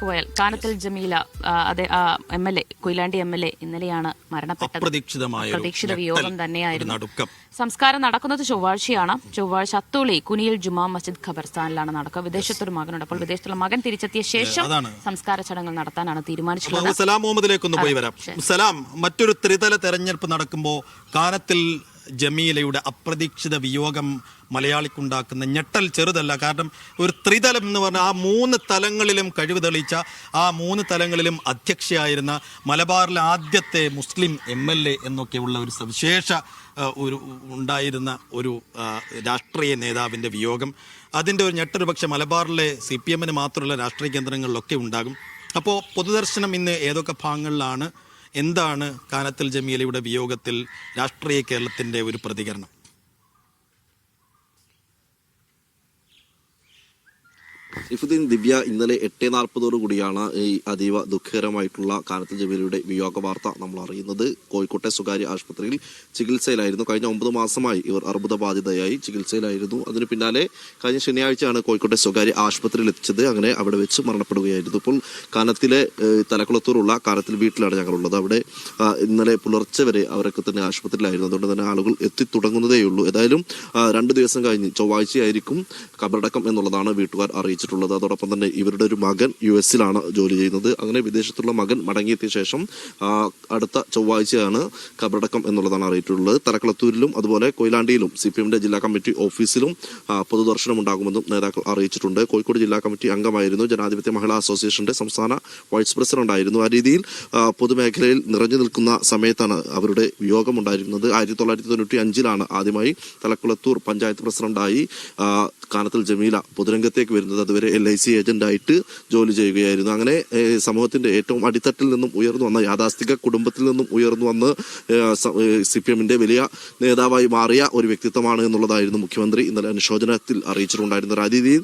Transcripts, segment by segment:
പോയാൽ കാനത്തിൽ ജമീല അതെ M L A Koyilandy M L A ഇന്നലെയാണ് മരണപ്പെട്ടത്. പ്രതീക്ഷിത വിയോഗം തന്നെയായിരുന്നു. സംസ്കാരം നടക്കുന്നത് ചൊവ്വാഴ്ചയാണ്. ചൊവ്വാഴ്ച അത്തോളി കുനിയിൽ ജുമാ മസ്ജിദ് ഖബർസ്ഥാനിലാണ് നടക്കുക. വിദേശത്തൊരു മകനുണ്ട് അപ്പോൾ വിദേശത്തുള്ള മകൻ തിരിച്ചെത്തിയ ശേഷം സംസ്കാര ചടങ്ങുകൾ നടത്താനാണ് തീരുമാനിച്ചിട്ടുള്ളത്. സലാം മുഹമ്മദിലേക്ക് ഒന്ന് പോയി വരാം. സലാം മറ്റൊരു ത്രിതല തെരഞ്ഞെടുപ്പ് നടക്കുമ്പോൾ കാനത്തിൽ ജമീലയുടെ അപ്രതീക്ഷിത വിയോഗം മലയാളിക്കുണ്ടാക്കുന്ന ഞെട്ടൽ ചെറുതല്ല. കാരണം ഒരു ത്രിതലം എന്ന് പറഞ്ഞാൽ ആ മൂന്ന് തലങ്ങളിലും കഴിവ് തെളിയിച്ച ആ മൂന്ന് തലങ്ങളിലും അധ്യക്ഷയായിരുന്ന മലബാറിലെ ആദ്യത്തെ മുസ്ലിം എം എൽ എ എന്നൊക്കെയുള്ള ഒരു സവിശേഷ ഒരു ഉണ്ടായിരുന്ന ഒരു രാഷ്ട്രീയ നേതാവിന്റെ വിയോഗം. അതിന്റെ ഒരു ഞെട്ടൊരു പക്ഷേ മലബാറിലെ സി പി എമ്മിന് മാത്രമുള്ള രാഷ്ട്രീയ കേന്ദ്രങ്ങളിലൊക്കെ ഉണ്ടാകും. അപ്പോൾ പൊതുദർശനം ഇന്ന് ഏതൊക്കെ ഭാഗങ്ങളിലാണ്? എന്താണ് കാനത്തിൽ ജമീലയുടെ വിയോഗത്തിൽ രാഷ്ട്രീയ കേരളത്തിന്റെ ഒരു പ്രതികരണം? ഇഫുദ്ദീൻ ദിവ്യ ഇന്നലെ എട്ട് നാൽപ്പതോടു കൂടിയാണ് ഈ അതീവ ദുഃഖകരമായിട്ടുള്ള കാനത്തിൽ ജമീലയുടെ വിയോഗ വാർത്ത നമ്മൾ അറിയുന്നത്. കോഴിക്കോട്ടെ സ്വകാര്യ ആശുപത്രിയിൽ ചികിത്സയിലായിരുന്നു. കഴിഞ്ഞ ഒമ്പത് മാസമായി ഇവർ അർബുദ ബാധിതയായി ചികിത്സയിലായിരുന്നു. അതിന് പിന്നാലെ കഴിഞ്ഞ ശനിയാഴ്ചയാണ് കോഴിക്കോട്ടെ സ്വകാര്യ ആശുപത്രിയിൽ എത്തിച്ചത്. അങ്ങനെ അവിടെ വെച്ച് മരണപ്പെടുകയായിരുന്നു. ഇപ്പോൾ കാനത്തിലെ തലക്കുളത്തൂറുള്ള കാനത്തിൽ വീട്ടിലാണ് ഞങ്ങളുള്ളത്. അവിടെ ഇന്നലെ പുലർച്ചെ വരെ അവരൊക്കെ തന്നെ ആശുപത്രിയിലായിരുന്നു. അതുകൊണ്ട് തന്നെ ആളുകൾ എത്തിത്തുടങ്ങുന്നതേയുള്ളൂ. ഏതായാലും രണ്ട് ദിവസം കഴിഞ്ഞ് ചൊവ്വാഴ്ചയായിരിക്കും കബറടക്കം എന്നുള്ളതാണ് വീട്ടുകാർ അറിയിച്ചിട്ടുള്ളത് അതോടൊപ്പം തന്നെ ഇവരുടെ ഒരു മകൻ യു എസിലാണ് ജോലി ചെയ്യുന്നത്. അങ്ങനെ വിദേശത്തുള്ള മകൻ മടങ്ങിയെത്തിയ ശേഷം അടുത്ത ചൊവ്വാഴ്ചയാണ് കബറടക്കം എന്നുള്ളതാണ് അറിയിച്ചിട്ടുള്ളത് തലക്കളത്തൂരിലും അതുപോലെ കൊയിലാണ്ടിയിലും സി പി ജില്ലാ കമ്മിറ്റി ഓഫീസിലും പൊതുദർശനം ഉണ്ടാകുമെന്നും നേതാക്കൾ അറിയിച്ചിട്ടുണ്ട്. കോഴിക്കോട് ജില്ലാ കമ്മിറ്റി അംഗമായിരുന്നു. ജനാധിപത്യ മഹിളാ അസോസിയേഷന്റെ സംസ്ഥാന വൈസ് പ്രസിഡന്റ് ആയിരുന്നു. ആ രീതിയിൽ പൊതുമേഖലയിൽ നിറഞ്ഞു നിൽക്കുന്ന സമയത്താണ് അവരുടെ വിയോഗം ഉണ്ടായിരുന്നത്. ആയിരത്തി തൊള്ളായിരത്തി തൊണ്ണൂറ്റി അഞ്ചിലാണ് ആദ്യമായി തലക്കുളത്തൂർ പഞ്ചായത്ത് പ്രസിഡന്റായി കാനത്തിൽ ജമീല പൊതുരംഗത്തേക്ക് വരുന്നത്. അതുവരെ എൽ ഐ സി ഏജന്റായിട്ട് ജോലി ചെയ്യുകയായിരുന്നു. അങ്ങനെ സമൂഹത്തിന്റെ ഏറ്റവും അടിത്തട്ടിൽ നിന്നും ഉയർന്നു വന്ന യാഥാസ്ഥിക കുടുംബത്തിൽ നിന്നും ഉയർന്നു വന്ന് സി പി എമ്മിന്റെ വലിയ നേതാവായി മാറിയ ഒരു വ്യക്തിത്വമാണ് എന്നുള്ളതായിരുന്നു മുഖ്യമന്ത്രി ഇന്നലെ അനുശോചനത്തിൽ അറിയിച്ചിട്ടുണ്ടായിരുന്ന ആ രീതിയിൽ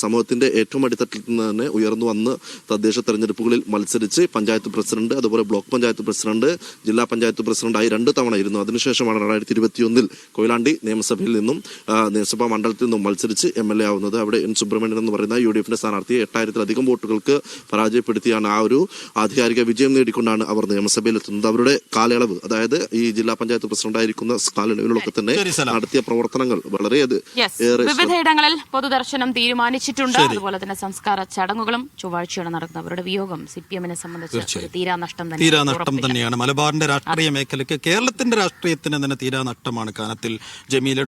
സമൂഹത്തിന്റെ ഏറ്റവും അടിത്തട്ടിൽ നിന്ന് തന്നെ ഉയർന്നു വന്ന് തദ്ദേശ തെരഞ്ഞെടുപ്പുകളിൽ മത്സരിച്ച് പഞ്ചായത്ത് പ്രസിഡന്റ് അതുപോലെ ബ്ലോക്ക് പഞ്ചായത്ത് പ്രസിഡന്റ് ജില്ലാ പഞ്ചായത്ത് പ്രസിഡന്റായി രണ്ട് തവണ ഇരുന്നു. അതിനുശേഷമാണ് രണ്ടായിരത്തി ഇരുപത്തിയൊന്നിൽ കൊയിലാണ്ടി നിയമസഭയിൽ നിന്നും നിയമസഭാ മണ്ഡലത്തിൽ നിന്നും മത്സരിച്ച് എം എൽ എ ആവുന്നത്. അവിടെ എൻ സുബ്രഹ്മണ്യൻ എന്ന് പറയുന്ന യു ഡി എഫിന്റെ സ്ഥാനാർത്ഥിയെ എട്ടായിരത്തിലധികം വോട്ടുകൾക്ക് പരാജയപ്പെടുത്തിയാണ് ആ ഒരു ആധികാരിക വിജയം നേടിക്കൊണ്ടാണ് അവർ നിയമസഭയിൽ എത്തുന്നത് അവരുടെ കാലയളവ് അതായത് ഈ ജില്ലാ പഞ്ചായത്ത് പ്രസിഡന്റായിരിക്കുന്ന കാലയളവിലൊക്കെ തന്നെ നടത്തിയ പ്രവർത്തനങ്ങൾ വളരെ ഏറെ വിവിധയിടങ്ങളിൽ പൊതുദർശനം തീരുമാനിച്ചിട്ടുണ്ട്. അതുപോലെ തന്നെ സംസ്കാര ചടങ്ങുകളും ചൊവ്വാഴ്ചയാണ് നടക്കുന്നത്. അവരുടെ വിയോഗം സി പി എമ്മിനെ സംബന്ധിച്ച് തീരാനഷ്ടം തീരാനഷ്ടം തന്നെ തീരാ തന്നെയാണ്. മലബാറിന്റെ രാഷ്ട്രീയ മേഖലയ്ക്ക് കേരളത്തിന്റെ രാഷ്ട്രീയത്തിന് തന്നെ തീരാനഷ്ടമാണ് കാനത്തിൽ ജമീല